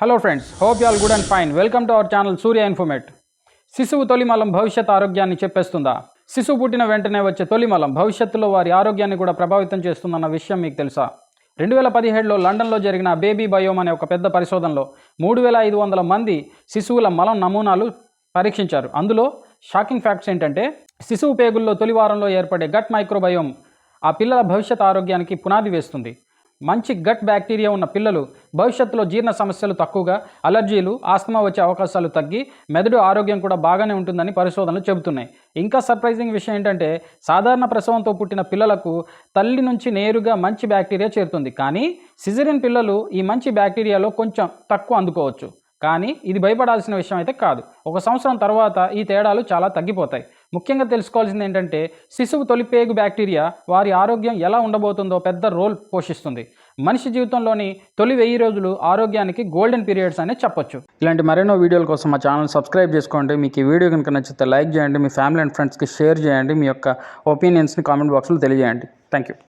Hello friends hope y'all good and fine welcome to our channel Surya Infomate శిశువు తొలిమలం భవిష్యత్ ఆరోగ్యాన్ని చెప్పేస్తుందా? శిశువు పుట్టిన వెంటనే వచ్చే తొలిమలం భవిష్యత్తులో వారి ఆరోగ్యాన్ని కూడా ప్రభావితం చేస్తుందన్న విషయం మీకు తెలుసా? రెండు వేల పదిహేడులో లండన్లో జరిగిన బేబీ బయోమ్ అనే ఒక పెద్ద పరిశోధనలో మూడు వేల ఐదు వందల మంది శిశువుల మలం నమూనాలు పరీక్షించారు. అందులో షాకింగ్ ఫ్యాక్ట్స్ ఏంటంటే శిశువు పేగుల్లో తొలి వారంలో ఏర్పడే గట్ మైక్రోబయోమ్ ఆ పిల్లల భవిష్యత్ ఆరోగ్యానికి పునాది వేస్తుంది. మంచి గట్ బ్యాక్టీరియా ఉన్న పిల్లలు భవిష్యత్తులో జీర్ణ సమస్యలు తక్కువగా అలర్జీలు ఆస్తమా వచ్చే అవకాశాలు తగ్గి మెదడు ఆరోగ్యం కూడా బాగానే ఉంటుందని పరిశోధనలు చెబుతున్నాయి. ఇంకా సర్ప్రైజింగ్ విషయం ఏంటంటే సాధారణ ప్రసవంతో పుట్టిన పిల్లలకు తల్లి నుంచి నేరుగా మంచి బ్యాక్టీరియా చేరుతుంది. కానీ సిజరిన్ పిల్లలు ఈ మంచి బ్యాక్టీరియాలో కొంచెం తక్కువ అందుకోవచ్చు. కానీ ఇది భయపడాల్సిన విషయం అయితే కాదు. ఒక సంవత్సరం తర్వాత ఈ తేడాలు చాలా తగ్గిపోతాయి. ముఖ్యంగా తెలుసుకోవాల్సింది ఏంటంటే శిశువు తొలిపేగు బ్యాక్టీరియా వారి ఆరోగ్యం ఎలా ఉండబోతుందో పెద్ద రోల్ పోషిస్తుంది. మనిషి జీవితంలోని తొలి వెయ్యి రోజులు ఆరోగ్యానికి గోల్డెన్ పీరియడ్స్ అనే చెప్పొచ్చు. ఇలాంటి మరెన్నో వీడియోల కోసం మా ఛానల్ సబ్స్క్రైబ్ చేసుకోండి. మీకు ఈ వీడియో కనుక నచ్చితే లైక్ చేయండి. మీ ఫ్యామిలీ అండ్ ఫ్రెండ్స్కి షేర్ చేయండి. మీ యొక్క ఒపీనియన్స్ని కామెంట్ బాక్స్లో తెలియజేయండి. Thank you.